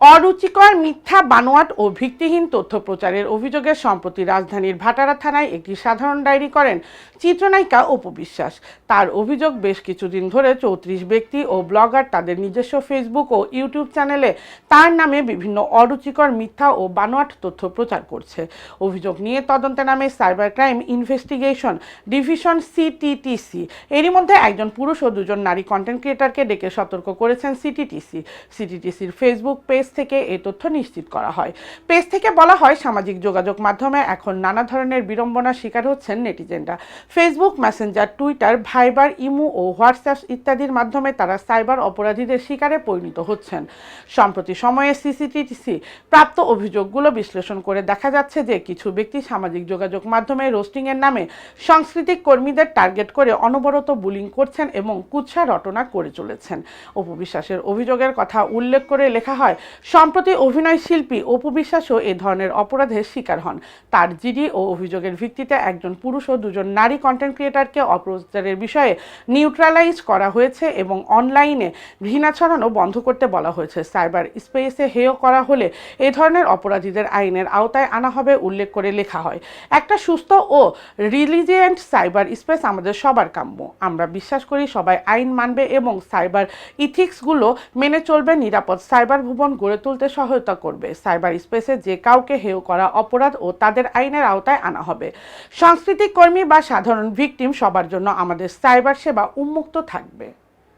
অরুচিকর মিথ্যা বানোয়াট ও ভিত্তিহীন তথ্য প্রচারের অভিযোগে সম্প্রতি রাজধানীর ভাটারা থানায় একটি সাধারণ ডায়েরি করেন চিত্রনায়িকা অপু বিশ্বাস। তার অভিযোগ বেশ কিছুদিন ধরে চৌত্রিশ ব্যক্তি ও ব্লগার তাদের নিজস্ব ফেসবুক ও ইউটিউব চ্যানেলে তার নামে বিভিন্ন অরুচিকর মিথ্যা ও বানোয়াট তথ্য প্রচার করছে। অভিযোগ নিয়ে তদন্তে নামে cyber crime investigation division CTTC এরই মধ্যে একজন পুরুষ ও দুজন নারী কন্টেন্ট ক্রিয়েটারকে ডেকে সতর্ক করেছেন সিটিটিসি সিটিটিসির ফেসবুক পেজ থেকে এই তথ্য নিশ্চিত করা হয়। পেজ থেকে বলা হয়, সামাজিক যোগাযোগ মাধ্যমে এখন নানা ধরনের বিড়ম্বনার শিকার হচ্ছেন নেটিজেনরা। ফেসবুক মেসেঞ্জার টুইটার ভাইবার ইমু ও হোয়াটসঅ্যাপ ইত্যাদির মাধ্যমে তারা সাইবার অপরাধীদের শিকারে পরিণত হচ্ছেন। সম্প্রতি সময়ে সিসিটিসি প্রাপ্ত অভিযোগগুলো বিশ্লেষণ করে দেখা যাচ্ছে যে, কিছু ব্যক্তি সামাজিক যোগাযোগ মাধ্যমে রোস্টিংয়ের নামে সাংস্কৃতিক কর্মীদের টার্গেট করে অনবরত বুলিং করছেন এবং কুৎসা রটনা করে চলেছেন। অপু বিশ্বাসের অভিযোগের কথা উল্লেখ করে লেখা হয় সম্প্রতি অভিনয় শিল্পী অপু বিশ্বাসও এ ধরনের অপরাধের শিকার হন। তার জিডি ও অভিযোগের ভিত্তিতে একজন পুরুষ ও দুজন নারী কন্টেন্ট ক্রিয়েটারকে অপপ্রচারের বিষয়ে নিউট্রালাইজ করা হয়েছে এবং অনলাইনে ঘৃণা ছড়ানো বন্ধ করতে বলা হয়েছে। সাইবার স্পেসে হেয় করা হলে এ ধরনের অপরাধীদের আইনের আওতায় আনা হবে উল্লেখ করে লেখা হয়। একটা সুস্থ ও রিলিজিয়েন্ট সাইবার স্পেস আমাদের সবার কাম্য। আমরা বিশ্বাস করি সবাই আইন মানবে এবং সাইবার ইথিক্সগুলো মেনে চলবে নিরাপদ সাইবার ভুবন গড়ে তুলতে সহায়তা করবে। সাইবার স্পেসে যে কাউকে হেয় করা অপরাধ ও তাদের আইনের আওতায় আনা হবে। সাংস্কৃতিক কর্মী বা সাধারণ ভিকটিম সবার জন্য আমাদের সাইবার সেবা উন্মুক্ত থাকবে।